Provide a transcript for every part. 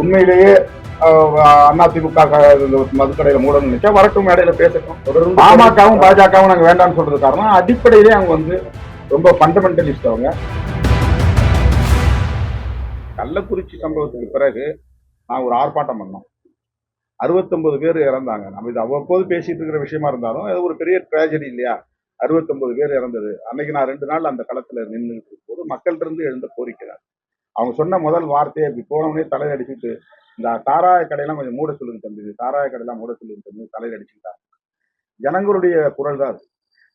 உண்மையிலேயே அதிமுக மதுக்கடையில மூடணும்னு நினைச்சா வரட்டும் மேடையில பேசட்டும். தொடர்ந்து பாமகவும் பாஜகவும் நாங்க வேண்டாம்னு சொல்றது காரணம். அடிப்படையிலே அவங்க வந்து ரொம்ப ஃபண்டமெண்டலிஸ்ட் அவங்க. கள்ளக்குறிச்சி சம்பவத்துக்கு பிறகு நான் ஒரு ஆர்ப்பாட்டம் பண்ணோம். அறுபத்தொன்பது பேர் இறந்தாங்க. நம்ம இது அவ்வப்போது பேசிட்டு இருக்கிற விஷயமா இருந்தாலும் அது ஒரு பெரிய ட்ராஜடி இல்லையா? அறுபத்தொன்பது பேர் இறந்தது. அன்னைக்கு நான் ரெண்டு நாள் அந்த களத்துல நின்று போது மக்கள்கிட்ட இருந்து எழுந்த கோரிக்கை தான். அவங்க சொன்ன முதல் வார்த்தையை அப்படி போனவனே தலையை அடிச்சுட்டு இந்த தாராய கடையெல்லாம் கொஞ்சம் மூட சொல்லுங்க தம்பி தாராய கடையெல்லாம் மூட சொல்லுங்க தம்பி தலையில அடிச்சுக்கிட்டாங்க ஜனங்களுடைய குரல் தான் அது.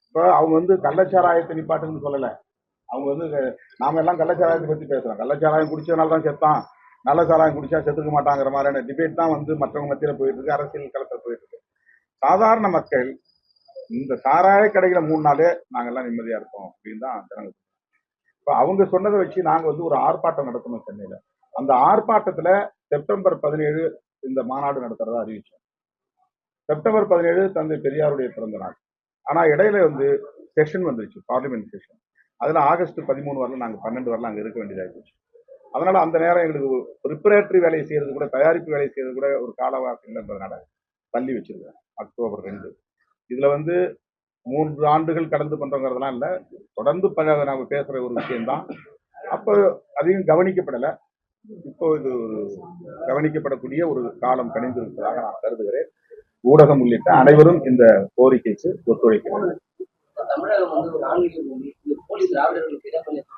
இப்போ அவங்க வந்து கள்ளச்சாராயத்தை நிப்பாட்டுன்னு சொல்லலை. அவங்க வந்து நாம எல்லாம் கள்ளச்சாராயத்தை பத்தி பேசுறோம். கள்ளச்சாராயம் குடிச்சதுனால தான் செத்தான் நல்ல சாராயம் குடிச்சா செத்துக்க மாட்டாங்கிற மாதிரியான டிபேட் தான் வந்து மற்றவங்க மத்தியில் போயிட்டு இருக்கு அரசியல் களத்தில் போயிட்டு இருக்கு. சாதாரண மக்கள் இந்த சாராய கடைகளை மூணு நாளே நாங்கள்லாம் நிம்மதியா இருக்கோம் அப்படின்னு தான் ஜனங்கள் இப்போ அவங்க சொன்னதை வச்சு நாங்கள் வந்து ஒரு ஆர்ப்பாட்டம் நடத்தணும் சென்னையில். அந்த ஆர்ப்பாட்டத்தில் செப்டம்பர் பதினேழு இந்த மாநாடு நடத்துறதா அறிவிச்சோம். செப்டம்பர் பதினேழு தந்தை பெரியாருடைய பிறந்த நாள். ஆனால் இடையில வந்து செஷன் வந்துருச்சு பார்லிமெண்ட் செஷன். அதில் ஆகஸ்ட் பதிமூணு வரல நாங்கள் பன்னெண்டு வரலாம் அங்கே இருக்க வேண்டியதாக போச்சு அதனால அந்த நேரம் எங்களுக்கு ப்ரிப்பரேட்டரி வேலையை செய்யறது கூட தயாரிப்பு வேலையை செய்யறது கூட ஒரு காலவாக்கம் இல்லைன்றதுனால தள்ளி வச்சிருக்கேன் அக்டோபர் ரெண்டு. இதுல வந்து மூன்று ஆண்டுகள் கடந்து பண்றோங்கிறதெல்லாம் இல்ல. தொடர்ந்து பல நாம பேசுற ஒரு விஷயம்தான். அப்போ அதையும் கவனிக்கப்படல. இப்போ இது ஒரு கவனிக்கப்படக்கூடிய ஒரு காலம் கணிந்திருப்பதாக நான் கருதுகிறேன். ஊடகம் உள்ளிட்ட அனைவரும் இந்த கோரிக்கைக்கு ஒத்துழைக்க வேண்டும் தமிழகம் வந்து ஒரு ஆன்மீக பூமி. இந்த போலி திராவிடர்களுக்கு இடமளித்து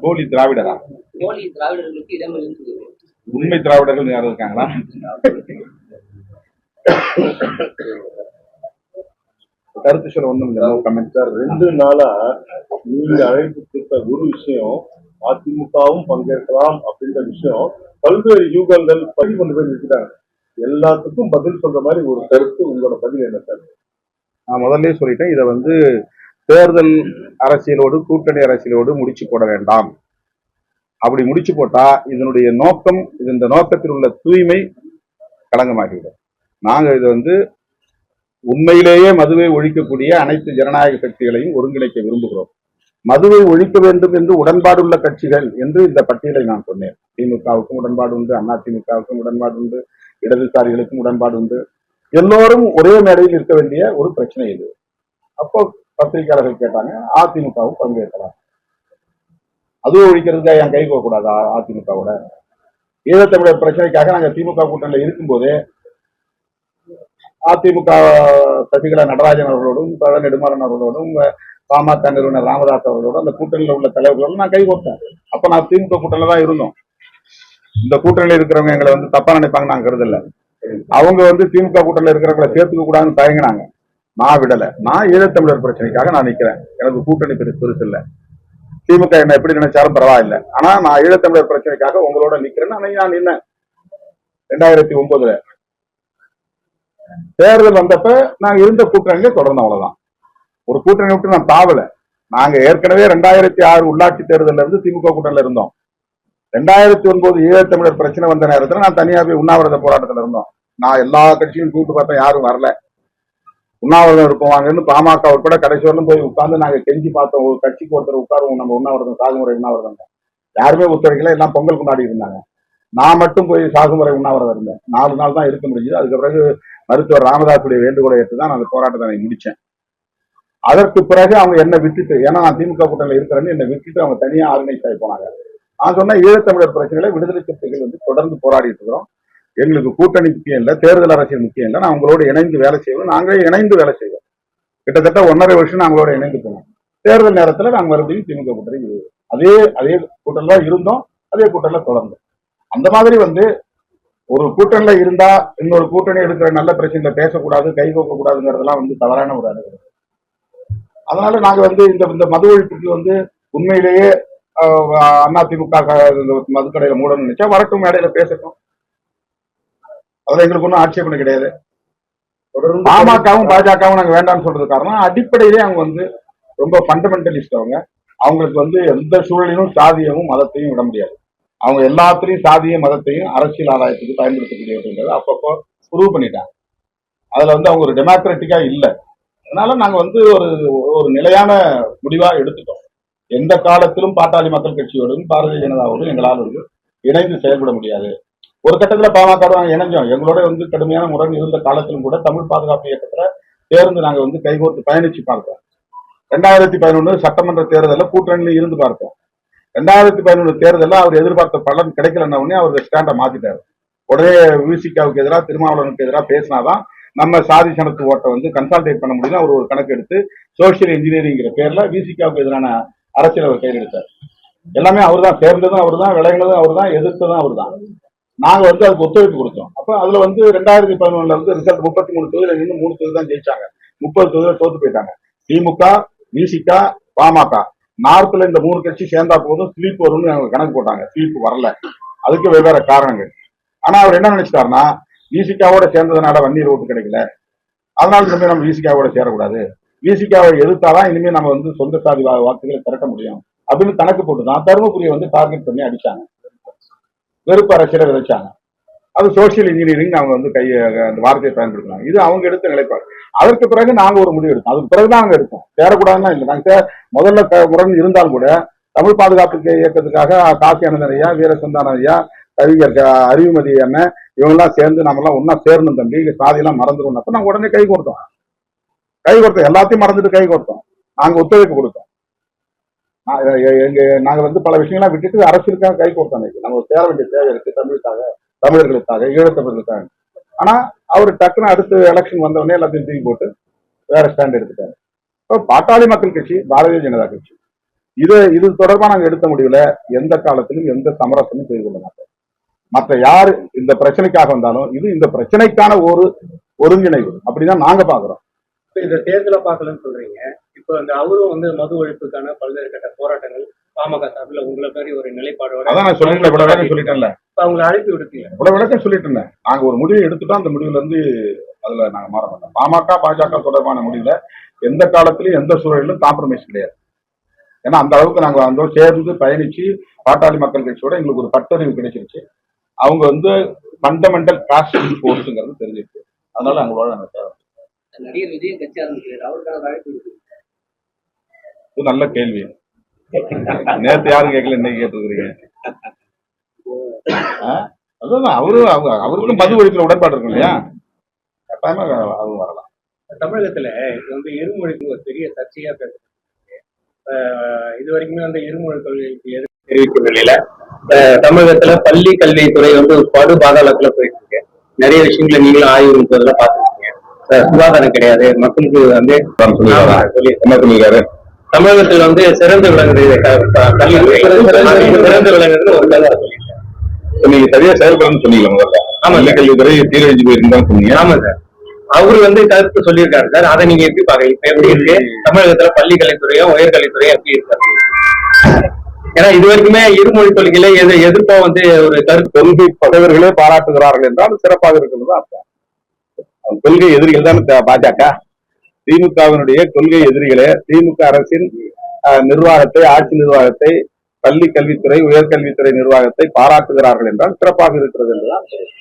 போலி திராவிடரா? போலி திராவிடர்களுக்கு இடமளித்து உண்மை திராவிடர்கள் யாரும் இருக்காங்களா? கருத்து சொல்ல ஒண்ணும் கமெண்ட் சார் ரெண்டு நாளா நீங்க அழைப்பு கொடுத்த ஒரு விஷயம் அதிமுகவும் பங்கேற்கலாம் அப்படின்ற விஷயம் பல்வேறு யூகங்கள் பதிவு கொண்டு போய் நிறுத்திட்டாங்க. எல்லாத்துக்கும் பதில் சொல்ற மாதிரி ஒரு கருத்து உங்களோட பதில் என்ன சார்? நான் முதல்ல சொல்லிட்டேன் இதை வந்து தேர்தல் அரசியலோடு கூட்டணி அரசியலோடு முடிச்சு போட வேண்டாம். அப்படி முடிச்சு போட்டா இதனுடைய நோக்கம் இது இந்த நோக்கத்தில் உள்ள தூய்மை களங்கமாகிவிடும். நாங்க இது வந்து உண்மையிலேயே மதுவை ஒழிக்கக்கூடிய அனைத்து ஜனநாயக சக்திகளையும் ஒருங்கிணைக்க விரும்புகிறோம். மதுவை ஒழிக்க வேண்டும் என்று உடன்பாடுள்ள கட்சிகள் என்று இந்த பட்டியலை நான் சொன்னேன். திமுகவுக்கும் உடன்பாடு உண்டு அதிமுகவுக்கும் உடன்பாடு உண்டு இடதுசாரிகளுக்கும் உடன்பாடு உண்டு. எல்லோரும் ஒரே மேடையில் இருக்க வேண்டிய ஒரு பிரச்சனை இது. அப்போ பத்திரிகையாளர்கள் கேட்டாங்க அதிமுகவும் பங்கேற்கலாம். அதுவும் ஒழிக்கிறதுக்கு என் கை கூடாது அதிமுகவோட? ஈழத்தமிழர் பிரச்சனைக்காக நாங்க திமுக கூட்டணியில இருக்கும்போதே அதிமுக சசிகலா நடராஜன் அவர்களோடும் பழ நெடுமாறன் அவர்களோடும் பாமக நிறுவனர் ராமதாஸ் அவர்களோடும் அந்த கூட்டணியில உள்ள தலைவர்களோட நான் கை கோர்த்தேன். அப்ப நான் திமுக கூட்டணியில் தான் இருந்தோம். இந்த கூட்டணியில் இருக்கிறவங்க எங்களை வந்து தப்பா நினைப்பாங்க நான் கருதல. அவங்க வந்து திமுக கூட்டணியில் இருக்கிறவங்களை சேர்த்துக்க கூடாதுன்னு தயங்கினாங்க. நான் விடல. நான் ஈழத்தமிழர் பிரச்சனைக்காக நான் நிக்கிறேன். எனக்கு கூட்டணி பெருசு பெருசு இல்லை. திமுக என்ன எப்படி நினைச்சாலும் பரவாயில்ல. ஆனா நான் ஈழத்தமிழர் பிரச்சனைக்காக உங்களோட நிக்கிறேன்னு அன்னைக்கு நான் நின்னேன். ரெண்டாயிரத்தி ஒன்பதுல. தேர்தல் வந்தப்ப நாங்க இருந்த கூட்டணியிலே தொடர்ந்து அவ்வளவுதான். ஒரு கூட்டணி விட்டு நான் தாவல நாங்க ஏற்கனவே ரெண்டாயிரத்தி ஆறு உள்ளாட்சி தேர்தல்ல இருந்து திமுக கூட்டணியில இருந்தோம். ரெண்டாயிரத்தி ஒன்பது ஈழத்தமிழர் பிரச்சனை வந்த நேரத்துல நான் தனியாவே போய் உண்ணாவிரத போராட்டத்துல இருந்தோம். நான் எல்லா கட்சியும் கூப்பிட்டு பார்த்தேன் யாரும் வரல. உண்ணாவிரதம் இருப்போம் வாங்கன்னு பாமக உட்பட கடைசி வரலும் போய் உட்கார்ந்து நாங்க கெஞ்சி பார்த்தோம் ஒரு கட்சிக்கு ஒருத்தர் உட்காருவோம் நம்ம உண்ணாவிரதம் சாகுமுறை உண்ணாவிரதம் யாருமே ஒத்துழைக்கல எல்லாம் பொங்கல் கொண்டாடி இருந்தாங்க. நான் மட்டும் போய் சாகுமுறை உண்ணாவிரதம் இருந்தேன். நாலு நாள் தான் இருக்க முடிஞ்சது. அதுக்கு பிறகு மருத்துவர் ராமதாசுடைய வேண்டுகோளை ஏற்று தான் நான் அந்த போராட்டத்தை முடிச்சேன். அதற்கு பிறகு அவங்க என்னை விட்டுட்டு ஏன்னா நான் திமுக கூட்டணியில் இருக்கிறேன்னு என்னை விட்டுட்டு அவங்க தனியாக ஆர்கனைஸ் ஆகி போனாங்க. நான் சொன்ன ஈழத்தமிழர் பிரச்சனைகளை விடுதலை சிறுத்தைகள் வந்து தொடர்ந்து போராடிட்டு இருக்கிறோம். எங்களுக்கு கூட்டணி முக்கியம் இல்லை தேர்தல் அரசியல் முக்கியம் இல்லை. நான் உங்களோட இணைந்து வேலை செய்வோம். நாங்களே இணைந்து வேலை செய்வோம். கிட்டத்தட்ட ஒன்றரை வருஷம் நாங்களோட இணைந்து போனோம். தேர்தல் நேரத்துல நாங்க மறுபடியும் திமுக கூட்டணி அதே அதே கூட்டணில தான் இருந்தோம். அதே கூட்டணில தொடர்ந்தோம். அந்த மாதிரி வந்து ஒரு கூட்டணியில இருந்தா இன்னொரு கூட்டணி எடுக்கிற நல்ல பிரச்சனையில பேசக்கூடாது கை கோக்க கூடாதுங்கிறதெல்லாம் வந்து தவறான ஒரு அணுகுமுறை. அதனால நாங்க வந்து இந்த இந்த மது ஒழிப்புக்கு வந்து உண்மையிலேயே ஆஹ், அதிமுக க- மதுக்கடையில மூடணும்னு நினைச்சா வரட்டும் மேடையில பேசட்டும். அதுல எங்களுக்கு ஒன்றும் ஆட்சேபனை கிடையாது. தொடர்ந்து பாமகவும் பாஜகவும் நாங்க வேண்டாம்னு சொல்றது காரணம் அடிப்படையிலே அவங்க வந்து ரொம்ப ஃபண்டமெண்டலிஸ்ட் அவங்க. அவங்களுக்கு வந்து எந்த சூழலிலும் சாதியமும் மதத்தையும் விட முடியாது. அவங்க எல்லாத்துலயும் சாதிய மதத்தையும் அரசியல் ஆதாயத்துக்கு பயன்படுத்தக்கூடியவர்கள் அப்பப்போ ப்ரூவ் பண்ணிட்டாங்க. அதுல வந்து அவங்க ஒரு டெமோக்ராட்டிக்கா இல்ல. அதனால நாங்க வந்து ஒரு ஒரு நிலையான முடிவா எடுத்துட்டோம். எந்த காலத்திலும் பாட்டாளி மக்கள் கட்சியோடும் பாரதிய ஜனதாவோடும் எங்களால் வந்து இணைந்து செயல்பட முடியாது. ஒரு கட்டத்துல பாமக இணைஞ்சோம். எங்களோட வந்து கடுமையான முரண் இருந்த காலத்திலும் கூட தமிழ் பாதுகாப்பு இயக்கத்துல சேர்ந்து நாங்க வந்து கைகோர்த்து பயணிச்சு பார்த்தோம். ரெண்டாயிரத்தி பதினொன்று சட்டமன்ற தேர்தலில் கூட்டணியில் இருந்து பார்த்தோம். ரெண்டாயிரத்தி பதினொன்று தேர்தலில் அவர் எதிர்பார்த்த பலன் கிடைக்கலன்ன உடனே அவர் ஸ்டாண்டை மாத்திட்டாரு. உடனே விசிகாவுக்கு எதிராக திருமாவளவனுக்கு எதிராக பேசினாதான் நம்ம சாதி சனத்து ஓட்டை வந்து கன்சால்டேட் பண்ண முடியும் அவர் ஒரு கணக்கு எடுத்து சோசியல் இன்ஜினியரிங்கிற பேர்ல விசிகாவுக்கு எதிரான அரசியல் அவர் கையில் எடுத்தார் எல்லாமே அவர் தான் சேர்ந்ததும் அவர் தான் விளையினதும் அவர் தான் எதிர்த்ததும் அவர் தான் நாங்க வந்து அதுக்கு ஒத்துழைப்பு கொடுத்தோம். அப்ப அதுல வந்து ரெண்டாயிரத்தி பதினொன்னுல வந்து ரிசல்ட் முப்பத்தி மூணு தொகுதியில நின்று மூணு தொகுதி தான் ஜெயிச்சாங்க. முப்பது தொகுதியில தோத்து போயிட்டாங்க. திமுக விசிகா பாமக. நார்த்ல இந்த மூணு கட்சி சேர்ந்தா போதும் ஸ்லீப் வரும்னு அவங்க கணக்கு போட்டாங்க. ஸ்லீப் வரல. அதுக்கு வெவ்வேறு காரணங்கள். ஆனா அவர் என்ன நினைச்சிட்டாருன்னா விசிகாவோட சேர்ந்ததுனால வன்னீர் ஓட்டு கிடைக்கல. அதனால இனிமே நம்ம விசிகாவோட சேரக்கூடாது. விசிகாவை எதிர்த்தாதான் இனிமே நம்ம வந்து சொந்த சாதி வாக்குகளை திரட்ட முடியும். அப்படின்னு கணக்கு போட்டு தான் தருமபுரியை வந்து டார்கெட் பண்ணி அடிச்சாங்க. வெறுப்பு அரசியலை விதைச்சாங்க அது சோசியல் இன்ஜினியரிங் அவங்க வந்து கையை அந்த வார்த்தையை பயன்படுத்தினாங்க. இது அவங்க எடுத்த நிலைப்பாடு. அதற்கு பிறகு நாங்கள் ஒரு முடிவு எடுத்தோம். அதுக்கு பிறகு தான் நாங்க எடுத்தோம் சேரக்கூடாதுன்னா இல்லை. நாங்க சே- முதல்ல உடன் முரண் இருந்தாலும் கூட தமிழ் பாதுகாப்பு இயக்கத்துக்காக காசி அனந்தன் ஐயா வீரசந்தான ஐயா கவிஞர் அறிவுமதி அண்ணன் இவங்கெல்லாம் சேர்ந்து நம்மலாம் ஒன்றா சேரணும் தம்பி. சாதியெல்லாம் மறந்துடும் அப்ப நாங்க உடனே கை கொடுத்தோம். கை கொடுத்தோம். எல்லாத்தையும் மறந்துட்டு கை கொடுத்தோம். நாங்க ஒத்துழைப்பு கொடுத்தோம். எங்க நாங்க வந்து பல விஷயங்கள்லாம் விட்டுட்டு அரசியலுக்காக கை கொடுத்தோம் நம்ம சேர வேண்டிய தேவை இருக்கு தமிழுக்காக தமிழர்களுக்காக ஈழத்தமிழர்களுக்காக. ஆனா அவர் டக்குன்னு அடுத்த எலெக்ஷன் வந்தவொடனே எல்லாத்தையும் தூக்கி போட்டு வேற ஸ்டாண்ட் எடுத்துட்டாரு. இப்போ பாட்டாளி மக்கள் கட்சி பாரதிய ஜனதா கட்சி. இது இது தொடர்பாக நாங்க எடுத்த முடிவில் எந்த காலத்திலும் எந்த சமரசமும் செய்து கொள்ள மாட்டோம். மற்ற யாரு இந்த பிரச்சனைக்காக வந்தாலும் இது இந்த பிரச்சனைக்கான ஒரு ஒருங்கிணைவு. அப்படிதான் நாங்க பாக்குறோம். இந்த தேர்தலை பார்க்கலன்னு சொல்றீங்க. இப்போ அந்த அவரும் வந்து மது ஒழிப்புக்கான பல்வேறு கட்ட போராட்டங்கள் பாமக சார்பில் உங்களை மாதிரி ஒரு நிலைப்பாடோட அதான் நான் சொல்லிட்டேன் இவ்வளவு சொல்லிட்டேன்ல. இப்ப அவங்களை அழைப்பு விடுத்தீங்க. இவ்வளவு விளக்கம் சொல்லிட்டு இருந்தேன். நாங்க ஒரு முடிவை எடுத்துட்டோம் அந்த முடிவுல இருந்து அதுல நாங்க மாற மாட்டோம். பாமக பாஜக தொடர்பான முடிவுல எந்த காலத்திலும் எந்த சூழலிலும் காம்ப்ரமைஸ் கிடையாது. ஏன்னா அந்த அளவுக்கு நாங்க வந்தோம் சேர்ந்து பயணிச்சு பாட்டாளி மக்கள் கட்சியோட எங்களுக்கு ஒரு பட்டறிவு கிடைச்சிருச்சு. அவங்க வந்து ஃபண்டமெண்டல் காஸ்ட் ஃபோர்ஸுங்கிறது தெரிஞ்சிருக்கு அதனால அவங்களோட நாங்க சேரோம். நடிகர் விஜய் கட்சி அவருக்கான விடுத்தீங்க இது நல்ல கேள்வி. நேத்து யாரும் கேட்கல இன்னைக்கு கேட்டுருக்கீங்க அதுதான் அவரு அவங்க அவருக்கும் மது ஒழிப்புல உடன்பாடு இருக்கும் இல்லையா? கட்டாயமா அவங்க வரலாம். தமிழகத்துல இது வந்து இருமொழிக்கு ஒரு பெரிய சர்ச்சையா ஆஹ் இது வரைக்குமே வந்து இருமொழி கொள்கைக்கு தெரிவிக்கும் நிலையில தமிழகத்துல பள்ளி கல்வித்துறை வந்து ஒரு படு பாதாளத்துல போயிட்டு இருக்கு நிறைய விஷயங்களை நீங்களும் ஆய்வு போதெல்லாம் பார்த்துருக்கீங்க. ஆஹ் சுகாதாரம் கிடையாது. மக்களுக்கு வந்து ஆமா, சொல்லி என்ன சொல்லிருக்காரு தமிழகத்தில் வந்து சிறந்து விளங்குறது சிறந்து விளங்குறது ஒரு நீங்க சரியா செயல்படணும்னு சொன்னீங்க முதல்ல. ஆமா. கல்வித்துறை சீரழிஞ்சு போயிருந்தான்னு சொன்னீங்க. ஆமா சார். அவரு வந்து கருத்து சொல்லியிருக்காரு சார். அதை நீங்க எப்படி பாக்குறீங்க இப்ப எப்படி இருக்கு? தமிழகத்துல பள்ளி கல்வித்துறையும் உயர்கல்வித்துறையும் எப்படி இருக்காரு ஏன்னா இது வரைக்குமே இருமொழி கொள்கையில எது எதிர்ப்பா வந்து ஒரு கருத்து கொள்கை பகைவர்களே பாராட்டுகிறார்கள் என்றால் சிறப்பாக இருக்கிறது கொள்கை எதிரிகள் தான் பாஜக. திமுகவினுடைய கொள்கை எதிரிகளே திமுக அரசின் அஹ், நிர்வாகத்தை ஆட்சி நிர்வாகத்தை பள்ளி கல்வித்துறை உயர்கல்வித்துறை நிர்வாகத்தை பாராட்டுகிறார்கள் என்றால் சிறப்பாக இருக்கிறது என்றுதான் தெரியும்.